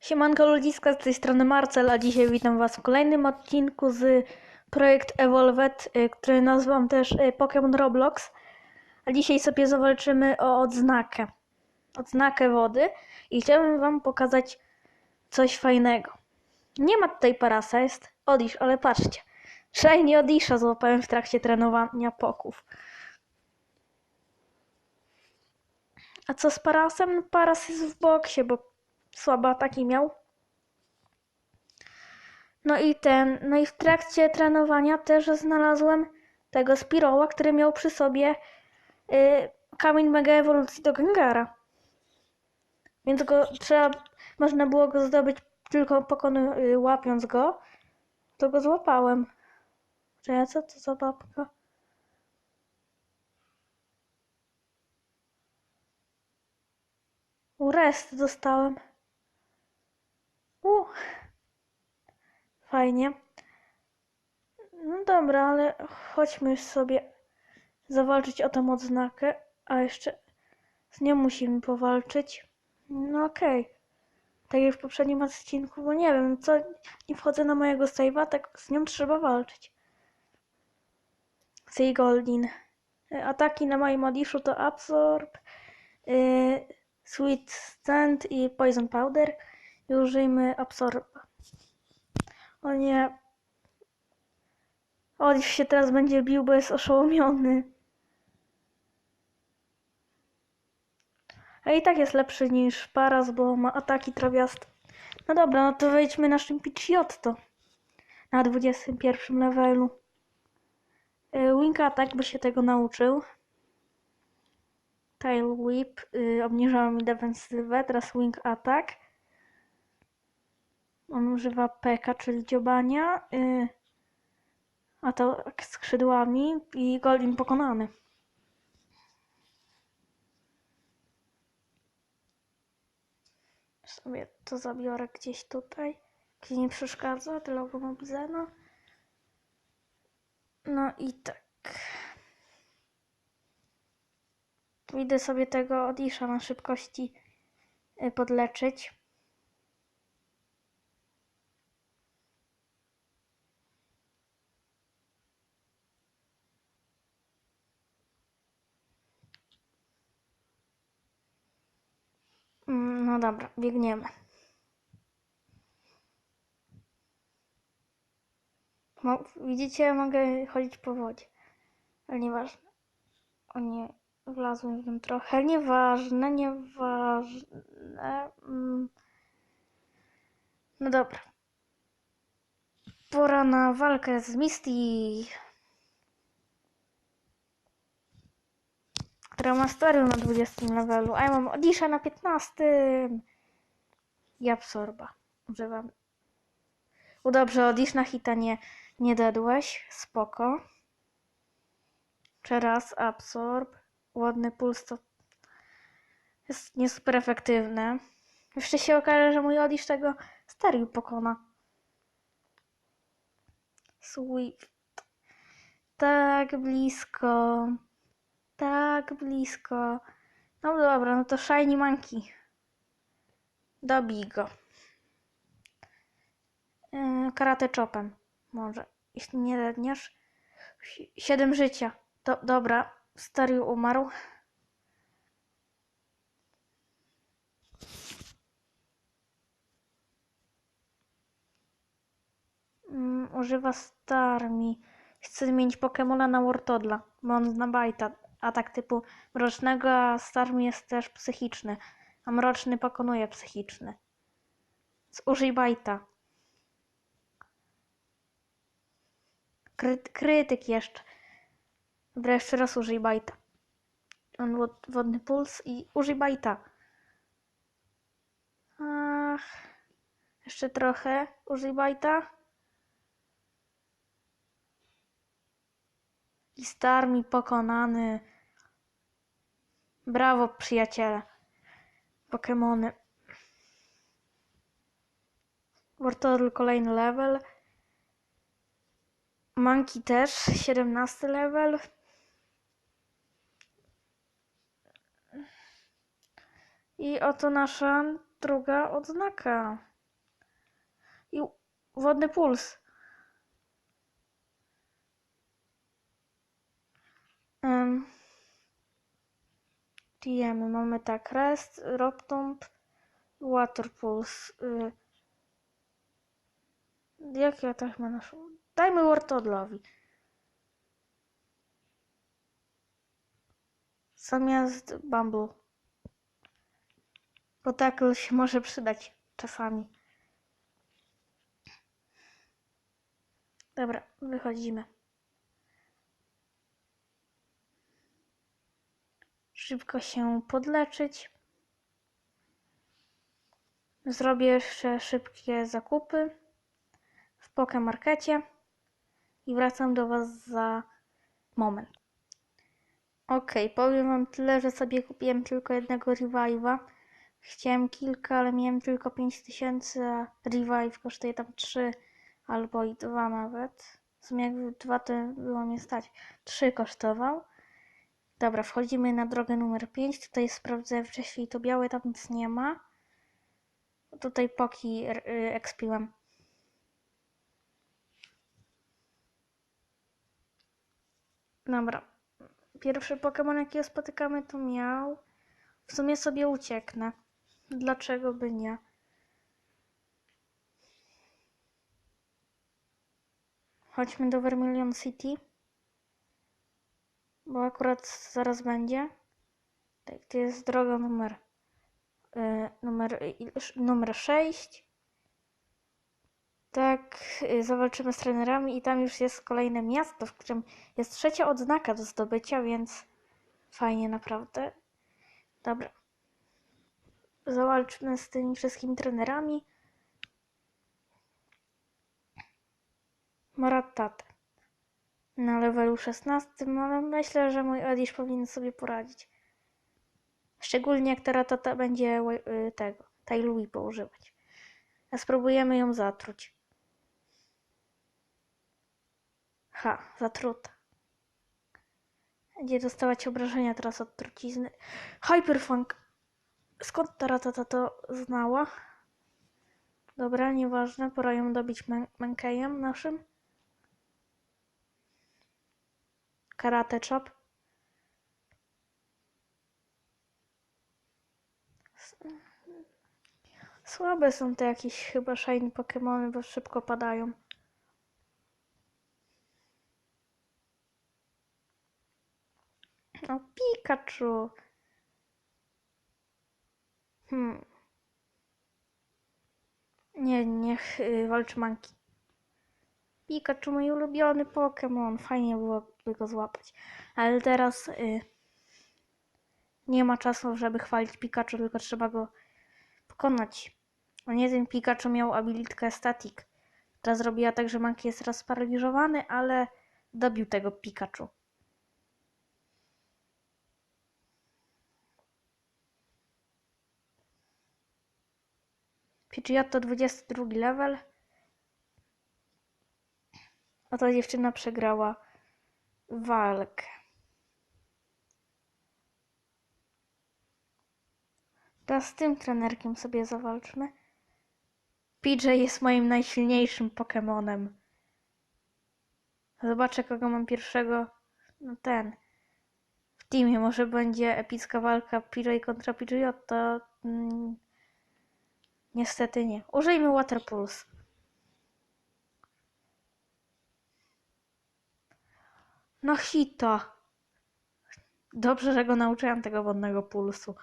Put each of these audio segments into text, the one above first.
Siemanko ludziska, z tej strony Marcel, a dzisiaj witam was w kolejnym odcinku z projekt Evolved, y, który nazwam też y, Pokémon Roblox. A dzisiaj sobie zawalczymy o odznakę. Odznakę wody i chciałbym wam pokazać coś fajnego. Nie ma tutaj parasa, Odish, ale patrzcie. Shiny Odisha złapałem w trakcie trenowania poków. A co z parasem? Paras jest w boksie, bo słabe ataki miał. No i ten, no i w trakcie trenowania też znalazłem tego Spiroła, który miał przy sobie y, kamień mega ewolucji do Gengara. Więc go trzeba, można było go zdobyć tylko pokonu, y, łapiąc go. To go złapałem. Czy co to za babka? U, Rest dostałem. U. Fajnie. No dobra, ale chodźmy sobie zawalczyć o tą odznakę, a jeszcze z nią musimy powalczyć. No okej. Tak jak w poprzednim odcinku, bo nie wiem, co, nie wchodzę na mojego save'a, tak z nią trzeba walczyć. Goldin. Ataki na moim Odiszu to Absorb, y, Sweet Stand i Poison Powder. I użyjmy Absorba. O nie. Odisz się teraz będzie bił, bo jest oszołomiony. A i tak jest lepszy niż Paras, bo ma ataki trawiaste. No dobra, no to wejdźmy na Pidgeotto. Na 21 levelu. Y, Wing Attack by się tego nauczył. Tail Whip y, obniżała mi defensywę, teraz Wing Attack. On używa peka, czyli dziobania. Y, a to skrzydłami i Golin pokonany. Sobie to zabiorę gdzieś tutaj, gdzie nie przeszkadza, tyle go Mobizena. No i tak. Idę sobie tego Odisha na szybkości y, podleczyć. Mm, No dobra, biegniemy. Mo- widzicie, mogę chodzić po wodzie. Ale nieważne. O nie, wlazłem w nim trochę. Nieważne, nieważne. Mm. No dobra. Pora na walkę z Misty. Która ma na 20 levelu, a ja mam Odisha na 15. I Absorba. Używam. U dobrze, Odish na hita nie, nie dedłeś. Spoko. Jeszcze raz Absorb. Ładny puls to jest nie super efektywne. Jeszcze się okaże, że mój Odish tego Stariu pokona. Swift. Tak blisko. Tak blisko. No dobra, no to Shiny Monkey. Dobij go. Yy, karate chopem. Może. Jeśli nie ledniesz. Si- Siedem życia. Do, dobra. Stary umarł. Mm, używa Starmi. Chcę zmienić Pokemona na Wartodla, bo on zna Bajta. Atak typu mrocznego, a Starmi jest też psychiczny. A mroczny pokonuje psychiczny. Więc Użyj Bajta. Kry, krytyk jeszcze. Dobra, jeszcze raz użyj Bajta. On wod, wodny puls i użyj Bajta. Ach. Jeszcze trochę. Użyj Bajta. I Starmi pokonany. Brawo, przyjaciele. Pokemony. Wartodl kolejny level. Monkey też, 17 level. I oto nasza druga odznaka. I wodny puls. Um, TM mamy tak, Rest, Roptomb, Water Pulse. Y, jak ja tak ma naszą? Dajmy Wartodlowi. Zamiast Bumble. Bo tackle się może przydać czasami. Dobra, wychodzimy. Szybko się podleczyć. Zrobię jeszcze szybkie zakupy w Pokemarkecie i wracam do Was za moment. Ok, powiem Wam tyle, że sobie kupiłem tylko jednego Revive'a. Chciałem kilka, ale miałem tylko 5000, a Revive kosztuje tam 3 albo i 2 nawet. W sumie jakby 2 to było mnie stać. 3 kosztował. Dobra, wchodzimy na drogę numer 5. Tutaj sprawdzę wcześniej to białe, tam nic nie ma. Tutaj poki y, expiłem. Dobra. Pierwszy Pokémon, jakiego spotykamy, to miał. W sumie sobie ucieknę. Dlaczego by nie? Chodźmy do Vermilion City. Bo akurat zaraz będzie. Tak, to jest droga numer. y, numer, y, numer 6. Tak, y, zawalczymy z trenerami i tam już jest kolejne miasto, w którym jest trzecia odznaka do zdobycia, więc fajnie naprawdę. Dobra. Zawalczmy z tymi wszystkimi trenerami. Maratat. Na levelu 16, ale myślę, że mój Edish powinien sobie poradzić. Szczególnie jak ta ratata będzie y, tego, Tailui poużywać. A spróbujemy ją zatruć. Ha, zatruta. Będzie dostawać obrażenia teraz od trucizny. Hyperfunk. Skąd ta ratata to znała? Dobra, nieważne. Pora ją dobić Menkejem naszym. Karate chop. Słabe są te jakieś chyba shiny Pokemony, bo szybko padają. O, Pikachu. Hmm. Nie, niech y, walczy Monkey. Pikachu, mój ulubiony Pokémon. Fajnie byłoby go złapać. Ale teraz y, nie ma czasu, żeby chwalić Pikachu, tylko trzeba go pokonać. On jeden Pikachu miał abilitkę Static. Teraz zrobiła tak, że Monkey jest teraz sparaliżowany, ale dobił tego Pikachu. Pidgeotto 22 level. A ta dziewczyna przegrała walkę. Teraz z tym trenerkiem sobie zawalczmy. PJ jest moim najsilniejszym Pokemonem. Zobaczę, kogo mam pierwszego. No ten. W teamie może będzie epicka walka PJ kontra Pidgeotto. Mm, niestety nie. Użyjmy Water Pulse. No hita. Dobrze, że go nauczyłem tego wodnego pulsu.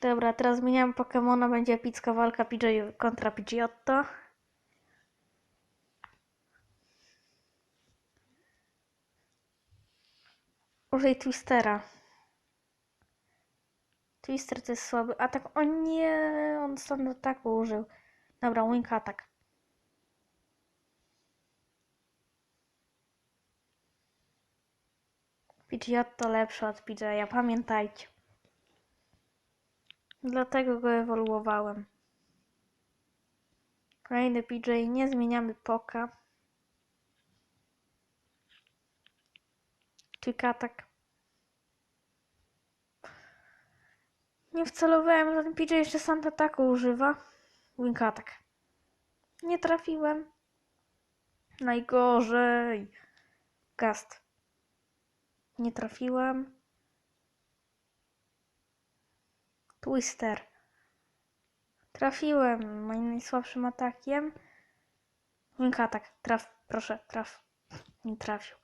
Dobra, teraz zmieniam Pokemona, będzie epicka walka PJ kontra Pidgeotto. Użyj Twistera. Twister to jest słaby atak. O nie, on stąd ataku użył. Dobra, wing atak. Pidgeotto lepszy od Pidgeya, pamiętajcie. Dlatego go ewoluowałem. Kolejny PJ, nie zmieniamy poka. Twikatak. Nie wcelowałem, że ten PJ jeszcze sam ataku używa. Winkatak. Nie trafiłem. Najgorzej. Gast. Nie trafiłem. Twister. Trafiłem moim najsłabszym atakiem. Winkatak. Traf, proszę, traf. Nie trafił.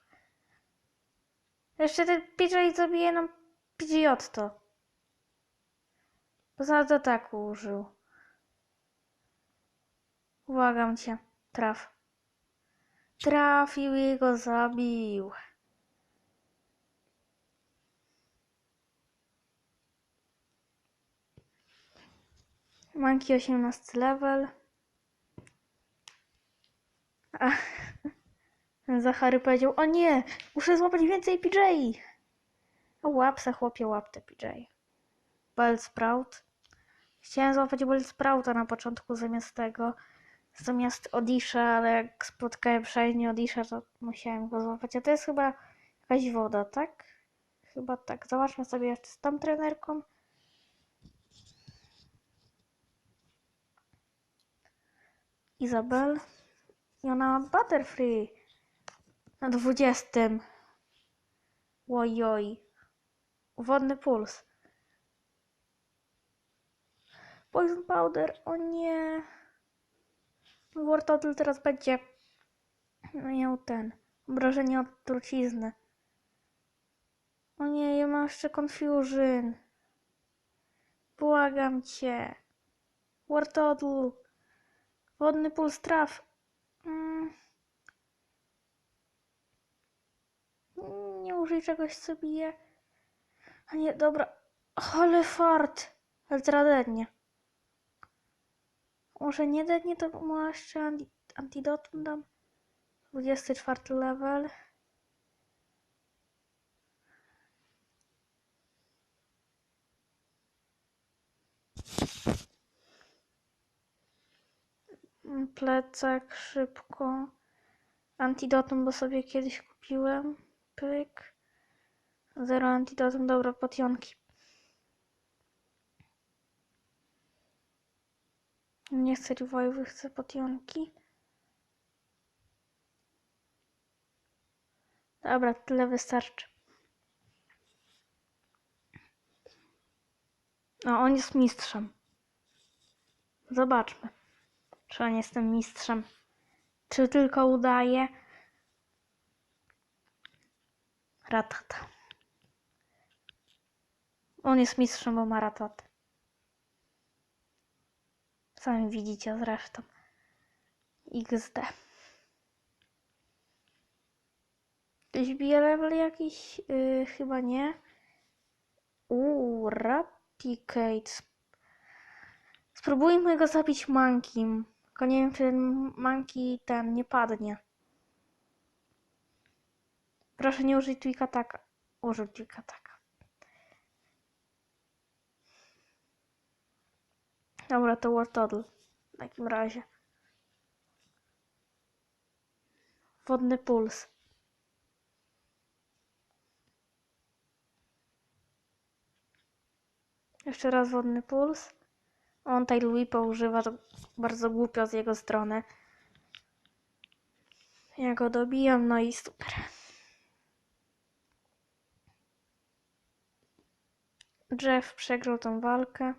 Jeszcze ten PJ zabije nam PJ to. Poza ataku użył. Błagam cię. Traf. Trafił i go zabił. Manki 18 level. Zachary powiedział, o nie, muszę złapać więcej PJ. Łap se chłopie, łap te PJ. Bell Sprout. Chciałem złapać Bell Sprouta na początku zamiast tego, zamiast Odisha, ale jak spotkałem szajnie Odisha, to musiałem go złapać. A to jest chyba jakaś woda, tak? Chyba tak. Zobaczmy sobie jeszcze z tą trenerką. Izabel. I ona ma Butterfree. Na dwudziestym. Ojoj. Wodny puls. Poison powder. O nie. Wartotl teraz będzie miał ten. Obrażenie od trucizny. O nie, ja mam jeszcze confusion. Błagam cię. Wartotl. Wodny puls traf. Mm. Nie użyj czegoś, co bije. A nie, dobra. Ale fart. Ale Może nie dednie, to mu jeszcze anti antidotum dam. 24 level. Plecak szybko. Antidotum, bo sobie kiedyś kupiłem. Pyk. Zero antidotum, dobra, potionki. Nie chcę revive'y, chcę potionki. Dobra, tyle wystarczy. No, on jest mistrzem. Zobaczmy, czy on jest tym mistrzem. Czy tylko udaje? Ratata. On jest mistrzem, bo ma ratatę. Sami widzicie zresztą. XD. Ktoś bije level jakiś? Yy, chyba nie. Uuu, Raticate. Spróbujmy go zabić mankim. Tylko nie wiem, czy manki ten nie padnie. Proszę nie użyć tweaka taka. Użyj tweaka taka. Dobra, to Wartodl. W takim razie. Wodny puls. Jeszcze raz wodny puls. On tej Louipa używa, to bardzo głupio z jego strony. Ja go dobijam, no i super. Jeff przegrał tą walkę.